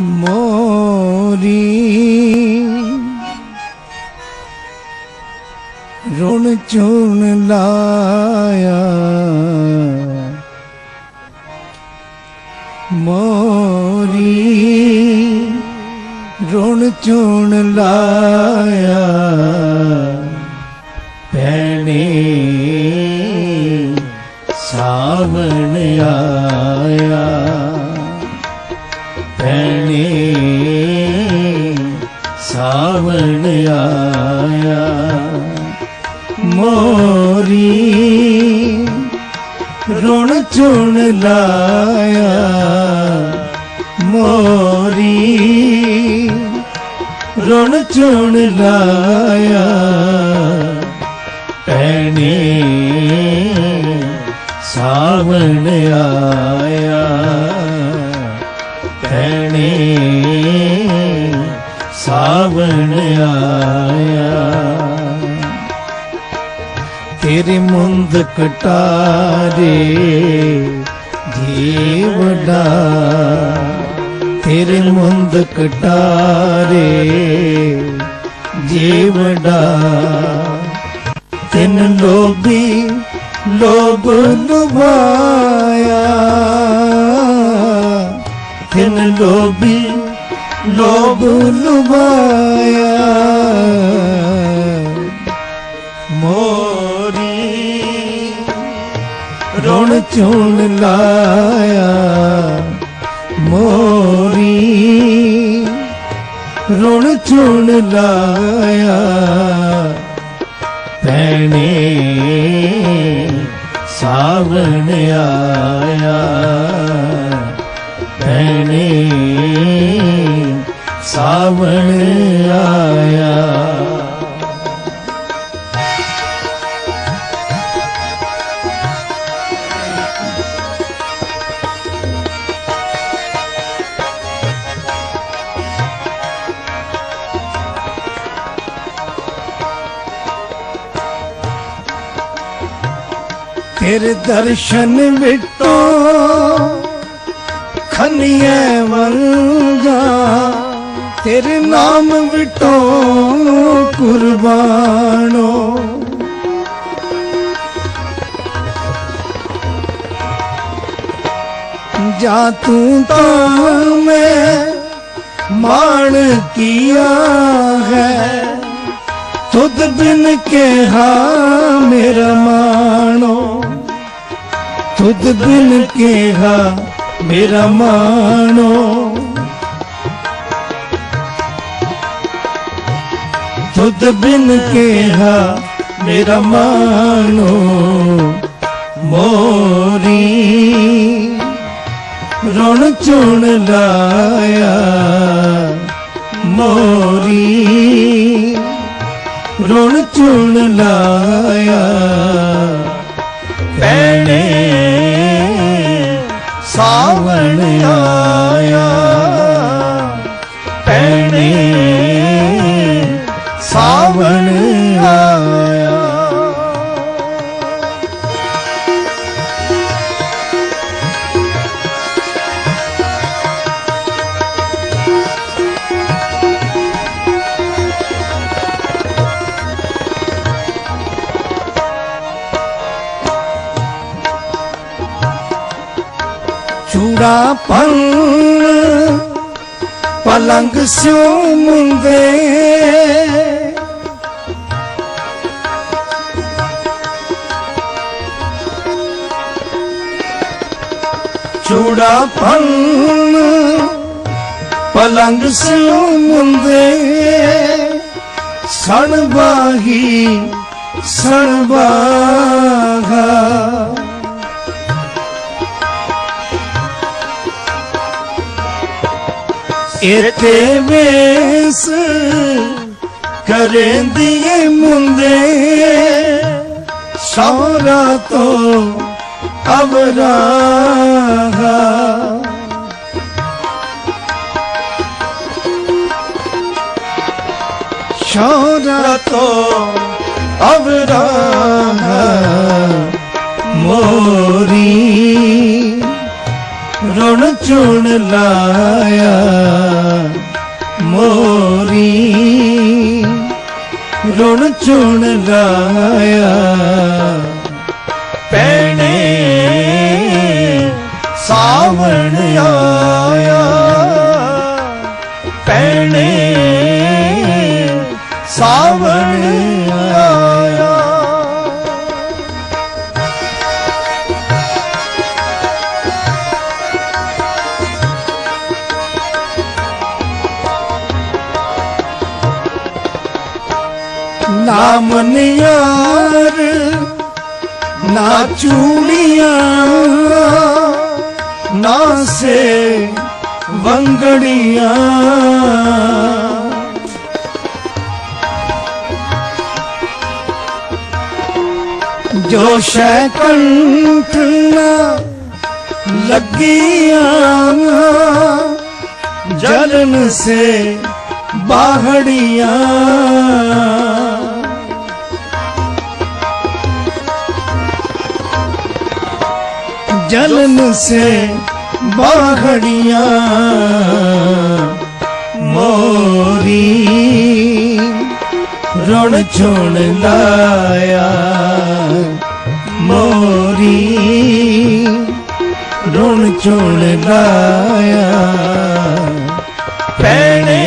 ਮੋਰੀ। ਰੁਣ ਚੁਣ ਲਾਇਆ। ਮੋਰੀ। ਰੁਣ ਚੁਣ ਲਾਇਆ। ਭੈਣੇ ਸਾਵਣ ਆਇਆ। ਭੈਣੇ ਸਾਵਣ ਮੋਰੀ ਰੁਣ ਚੁਣ ਲਾਇਆ। ਮੋਰੀ ਰੁਣ ਚੁਣ ਲਾਇਆ। ਭੈਣੇ ਸਾਵਣ ਆਇਆ। ਤੇਰੇ ਮੁੰਦ ਕਟਾਰੇ ਜੀਵੜਾ ਤੇਰੇ ਮੁੰਦ ਕਟਾਰੇ ਜੀਵੜਾ ਤਿੰਨ ਲੋਭੀ ਲੋਭ ਲੁਭਾਇਆ ਤਿੰਨ ਲੋਭੀ ਲੋਭ ਲੁਭਾਇਆ ਚੁਣ ਲਾਇਆ ਮੋਰੀ ਰੁਣ ਚੁਣ ਲਾਇਆ ਭੈਣੇ ਸਾਵਣ ਆਇਆ ਭੈਣੇ ਸਾਵਣ ਆਇਆ ਤੇਰੇ ਦਰਸ਼ਨ ਵਿਟੋ ਖਨੀਏ ਵਰਗਾ ਤੇਰੇ ਨਾਮ ਵਿਟੋ ਕੁਰਬਾਨੋ। ਜਾ ਤੂੰ ਤਾਂ ਮੈਂ ਮਾਣ ਕੀਆ ਹੈ। ਤੁਧ ਬਿਨ ਕਿਹਾ, ਮੇਰਾ ਮਾਣੋ। ਤੁਧ ਬਿਨ ਕਿਹਾ, ਮੇਰਾ ਮਾਣੋ। ਤੁਧ ਬਿਨ ਕਿਹਾ, ਮੇਰਾ ਮਾਣੋ। ਮੋਰੀ ਰਣ ਚੁਣ ਲਾਇਆ, ਮੋਰੀ ਰੁਣ ਚੁਣ ਲਾਇਆ। ਭੈਣੇ ਸਾਵਣ ਆਇਆ। ਭੈਣੇ ਸਾਵਣ ਆਇਆ। ਸਿਉ ਮੁੰਦੇ ਚੂੜਾ ਪੰਨ ਪਲੰਗ ਸਿਉ ਮੁੰਦੇ ਸਣ ਬਾਹੀ ਸਣ ਬਾਗਾ ਇਤੇ ਵੇਸ ਕਰੇਂਦੀਏ ਮੁੰਦੇ ਸੌਰਾ ਤੋਂ ਅਵਰਾਗਾ ਸ਼ੌਰਾ ਤੋਂ ਅਵਰਾਗਾ ਮੋਰੀ ਰੁਣ ਚੁਣ ਲਾਇਆ। ਮੋਰੀ ਰੁਣ ਚੁਣ ਲਾਇਆ। ਪੈਣੇ ਸਾਵਣ ਆਇਆ ਨਾਮ ਨਿਆਰ, ਨਾ ਚੂੜੀਆਂ, ਨਾ ਸੇ ਵੰਗੜੀਆਂ ਜੋ ਸ਼ੈ ਕੰਠ ਨਾ ਲੱਗੀਆਂ, ਜਲਨ ਸੇ ਬਾਹੜੀਆਂ। जलन से बाहड़िया मोरी रण छोड़ लाया मोरी रण छोड़ लाया पैणे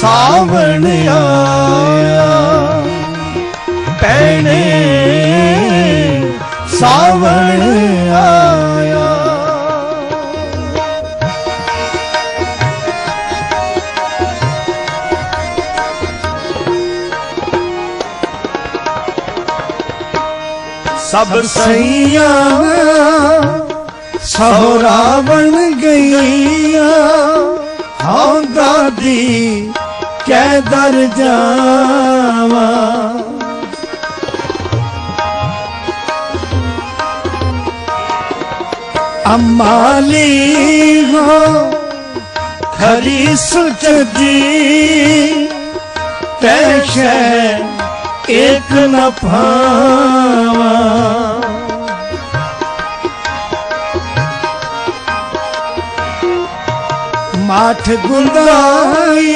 सावण आया ਸਾਵਣ ਆਇਆ। ਸਭ ਸਈਆਂ ਸਹਰਾ ਬਣ ਗਈਆਂ ਹਾਂ ਦਾਦੀ ਕਹਿ ਦਰ ਜਾਵਾਂ। अमाली हो खरी सुचदी तैश एक न पावा माठ गुंदाई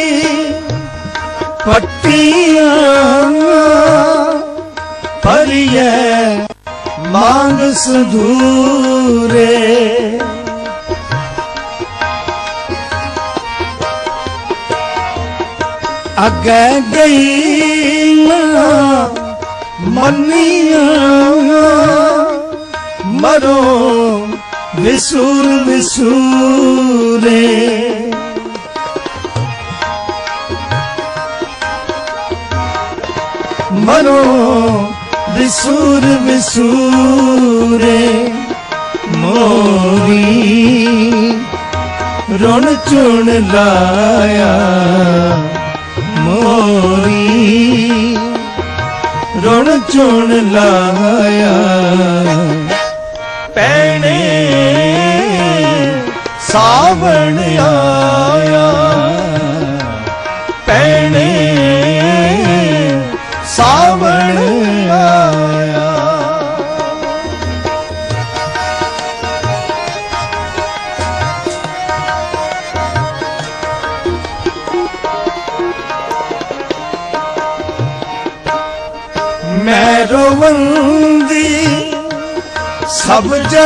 पट्टियां परिय ਮੰਗ ਸਧੂਰੇ। ਅੱਗੇ ਗਈ ਨਾ ਮੰਨੀਆਂ ਮਰੋ ਵਿਸੂਰ ਵਿਸੂਰੇ। ਮਰੋ ਵਿਸੂਰ ਵਿਸੂਰੇ ਮੋਰੀ ਰੁਣ ਚੁਣ ਲਾਇਆ ਮੋਰੀ ਰੁਣ ਚੁਣ ਲਾਇਆ ਪੈਣੇ ਸਾਵਣ ਆਇਆ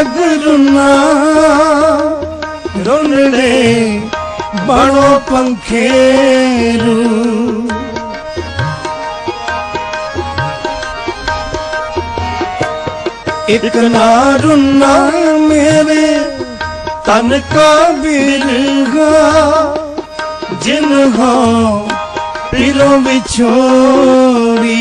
ਸਭ ਜਗ ਰੁਨਾ ਰੁਨੜੇ ਬਣੋ ਪੰਖੇਰੂ ਇਕ ਨਾ ਰੁਨਾ ਮੇਰੇ ਤਨ ਕਾ ਬਿਰਗਾ ਜਿਨ ਹੋ ਪਿਰੋ ਵਿਛੋੜੀ।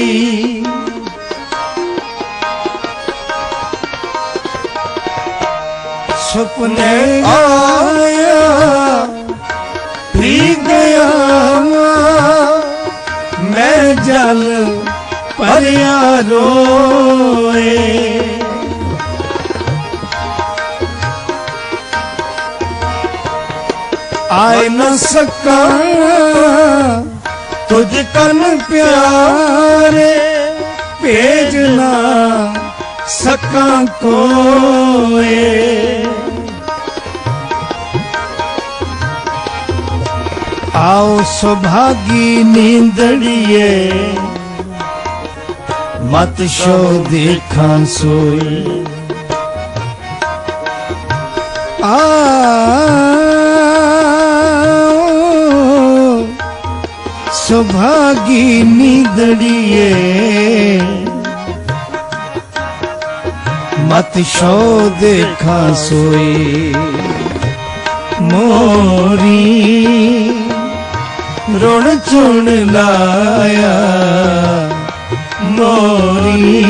ਸੁਪਨੇ ਆਇਆ। ਪੀ ਗਿਆ ਮੈਂ ਜਲ ਭਰਿਆ ਰੋਏ। ਆਏ न ਸਕਾਂ ਤੁਝ ਕਨ ਪਿਆਰੇ ਭੇਜਣਾ। ਸਕਾਂ ਕੋਏ। ਆਓ ਸੁਭਾਗੀ ਨੀਂਦੜੀਏ ਮਤ ਸ਼ੋ ਦੇਖਾਂ ਸੋਈ ਆਓ ਸੁਭਾਗੀ ਨੀਂਦੜੀਏ ਮਤ ਸ਼ੋ ਦੇਖਾਂ ਸੋਏ ਮੋਰੀ ਰੋਣ ਚੁਣ ਲਾਇਆ ਮੋਰੀ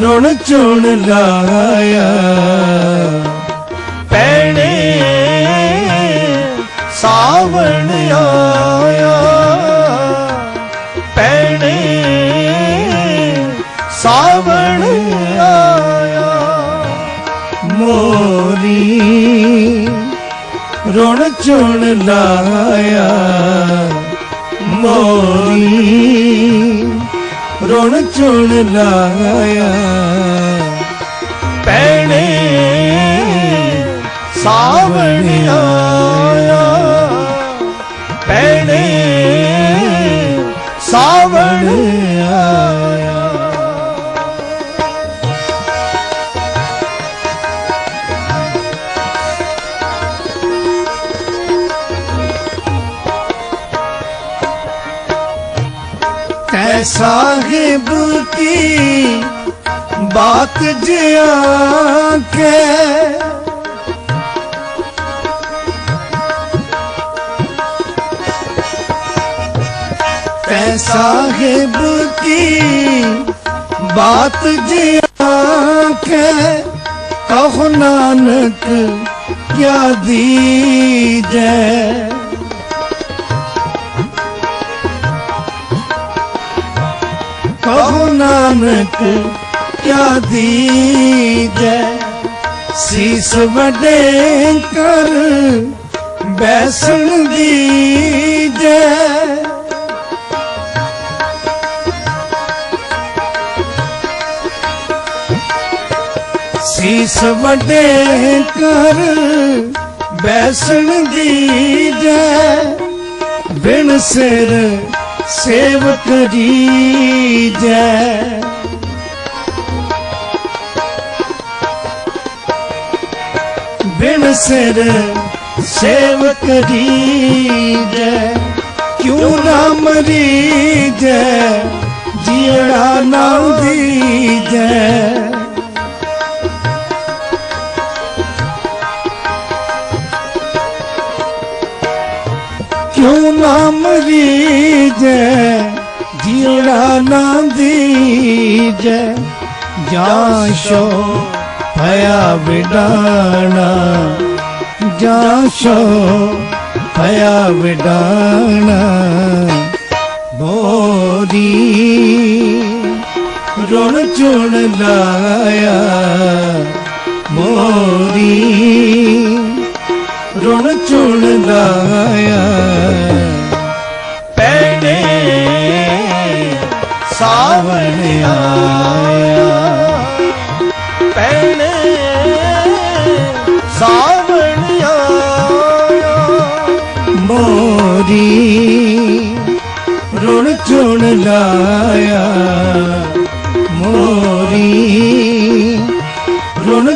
ਰੋਣ ਚੁਣ ਲਾਇਆ ਪੈਣੇ ਸਾਵਣ ਆਇਆ ਚੁਣ ਲਾਇਆ। ਮੋਰੀ ਰੁਣ ਚੁਣ ਲਾਇਆ। ਪੈਣੇ ਸਾਵਣ ਰਾਤ ਜਿਆ ਕੇ ਤੈ ਸਾਹਿਬ ਕੀ ਬਾਤ ਜਿਆ ਕੇ ਕਹੋ ਨਾਨਕ ਕਿਆ ਨਾਨਕ ਕਿਆ ਦੀਜੈ ਸੀਸ ਵੱਡੇ ਕਰ ਬੈਸਣ ਦੀਜੈ ਸੀਸ ਵੱਡੇ ਕਰ ਬੈਸਣ ਦੀਜੈ ਬਿਨ ਸਿਰ ਸੇਵਕ ਜੀਜੈ ਸਿਰ ਸੇਵਕ ਜੀਜੈ ਕਿਉ ਨਾ ਮਰੀਜੈ ਜੀੜਾ ਨਾ ਦੀਜੈ ਕਿਉ ਨਾ ਮਰੀਜੈ ਜੀੜਾ ਨਾ ਦੀਜੈ ਜਾਂ ਸ਼ੋ ਭਇਆ ਵਿਡਾਣਾ। ਜਾਂ ਸ਼ੋ ਭਇਆ ਵਿਡਾਣਾ। ਮੋਰੀ ਰੁਣ ਚੁਣ ਲਾਇਆ। ਮੋਰੀ ਰੁਣ ਚੁਣ ਲਾਇਆ। ਪੈਣੇ ਸਾਵਣ ਆਇਆ। ਰੁਣ ਚੁਣ ਲਾਇਆ ਮੋਰੀ ਰੁਣ